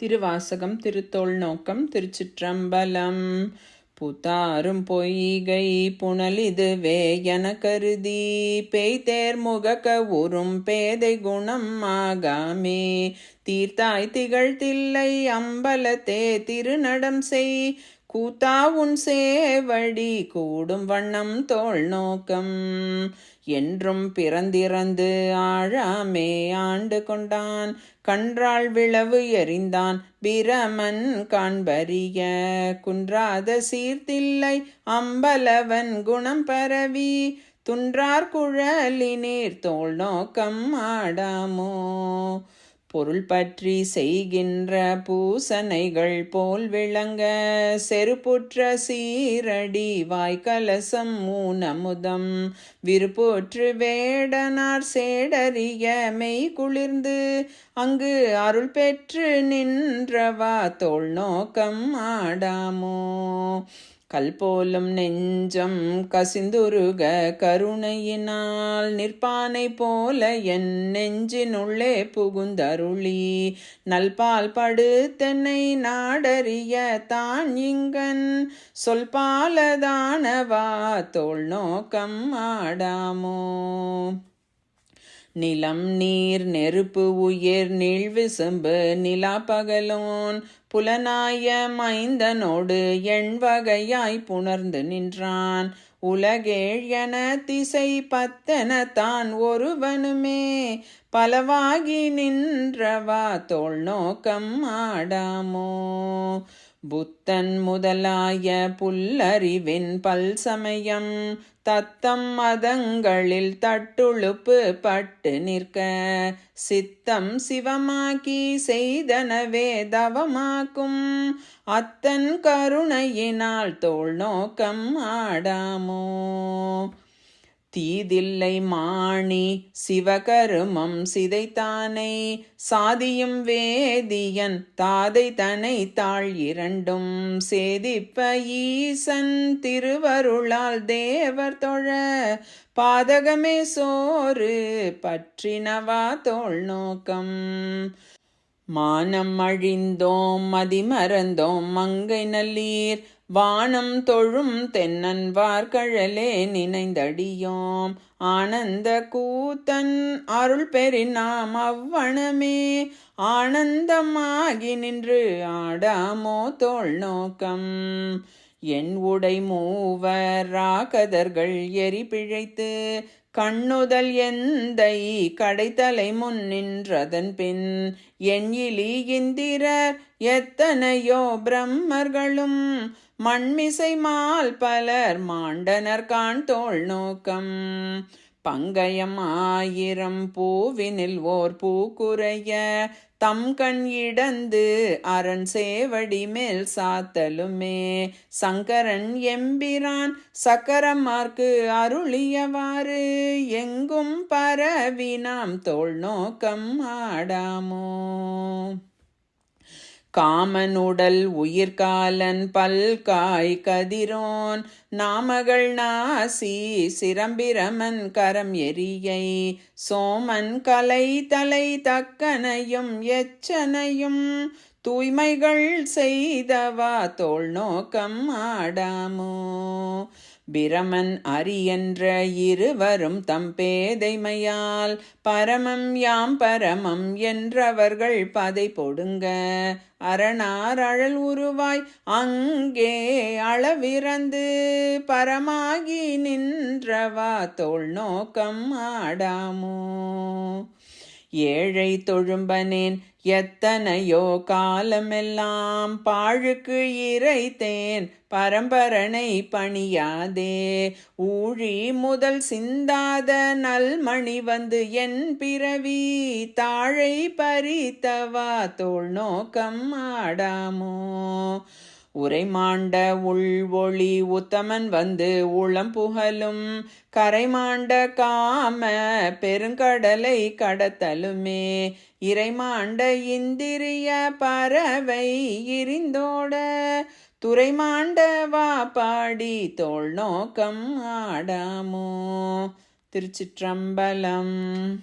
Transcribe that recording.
திருவாசகம் திருத்தோள் நோக்கம் திருச்சிற்றம்பலம். புத்தாரும் பொய்கை புனலிதுவே என கருதி பேய்தேர் முகக்க உறும் பேதை குணம் ஆகாமே. தீர்த்தாய் திகழ்த்தில்லை அம்பலத்தே திருநடம் செய் கூத்தா உன் சேவடி கூடும் வண்ணம் தோல் நோக்கம். என்றும் பிறந்திறந்து ஆழாமே ஆண்டு கொண்டான். கன்றாள் விளவு எறிந்தான் பிரமன் காண்பறிய. குன்றாத சீர்த்தில்லை அம்பலவன் குணம் பரவி. துன்றார் குழலினீர் தோல் நோக்கம் ஆடாமோ. பொருள் பற்றி செய்கின்ற பூசனைகள் போல் விளங்க செருப்புற்ற சீரடி வாய்க்கலசம் மூனமுதம் விருப்போற்று வேடனார் சேடறிய மெய் குளிர்ந்து அங்கு அருள் பெற்று நின்றவா தோல் நோக்கம் ஆடாமோ. கல் போலும் நெஞ்சம் கசிந்துருக கருணையினால் நிற்பானை போல என் நெஞ்சினுள்ளே புகுந்தருளி. நல்பால் படுத்தென்னை நாடறிய தான் இங்கன் சொல்பாலதானவா? தோல் நோக்கம் ஆடாமோ? நிலம் நீர் நெருப்பு உயிர் நீழ்விசும்பு நிலா பகலோன் புலனாய மைந்தனோடு எண் வகையாய் புணர்ந்து நின்றான். உலகேழியன திசை பத்தன தான் ஒருவனுமே. பலவாகி நின்றவா தோல் நோக்கம் ஆடாமோ. புத்தன் முதலாய புல்லறிவின் பல் சமயம் தத்தம் மதங்களில் தட்டுழுப்பு பட்டு நிற்க சித்தம் சிவமாக்கி செய்தனவே தவமாக்கும் அத்தன் கருணையினால் தோல் நோக்கம் ஆடாமோ? தீதில்லை மாணி சிவகருமம் சிதைத்தானை. சாதியும் வேதியன் தாதை தனை தாழ் இரண்டும் சேதிப்ப ஈசன் திருவருளால் தேவர் தொழ. பாதகமே சோறு பற்றினவா தோல் நோக்கம். மானம் அழிந்தோம் மதிமறந்தோம் மங்கை நல்லீர் வானம் தொழும் தென்னன்வார்கழலே நினைந்தடியோம். ஆனந்த கூத்தன் அருள் பெறினாம் அவ்வணமே. ஆனந்தமாகி நின்று ஆடாமோ தோல் நோக்கம். என் உடை மூவர் ராகதர்கள் எரி பிழைத்து கண்ணுதல் எந்தை கடைத்தலை முன் நின்றதன் பின் என் இலி இந்திரர் எத்தனையோ பிரம்மர்களும் மண்மிசை மால் பலர் மாண்டனர் காண் தோல் நோக்கம். பங்கயம் ஆயிரம் பூவினில் ஓர் பூக்குறைய தம் கண் இடந்து அரண் சேவடி மேல் சாத்தலுமே. சங்கரன் எம்பிரான் சக்கரமார்க்கு அருளியவாறு எங்கும் பரவி நாம் தோல் நோக்கம் ஆடாமோ. காமனுடல் உயிர்காலன் பல்காய் கதிரோன் நாமகள் நாசி சிரம்பிரமன் கரம் எரியை சோமன் கலை தலை தக்கனையும் எச்சனையும் தூய்மைகள் செய்தவா தோல் நோக்கம் ஆடாமோ? பிரமன் அரியன்ற இருவரும் தம் பேதைமையால் பரமம் யாம் பரமம் என்றவர்கள் பதை பொடுங்க. அரணார் அழல் உருவாய் அங்கே அளவிறந்து பரமாகி நின்றவா தோல் நோக்கம் ஆடாமோ. ஏழை தொழும்பனேன் எத்தனையோ காலமெல்லாம் பாழுக்கு இறைத்தேன் பரம்பரனை பணியாதே. ஊழி முதல் சிந்தாத நல்மணி வந்து என் பிறவி தாழை பறித்தவா தோல் நோக்கம் ஆடாமோ. உரைமாண்ட உள்வொளி உத்தமன் வந்து உளம் புகழும். கரைமாண்ட காம பெருங்கடலை கடத்தலுமே. இறைமாண்ட இந்திரிய பறவை இருந்தோட. துறைமாண்ட வாப்பாடி தோல் நோக்கம் ஆடாமோ. திருச்சிற்றம்பலம்.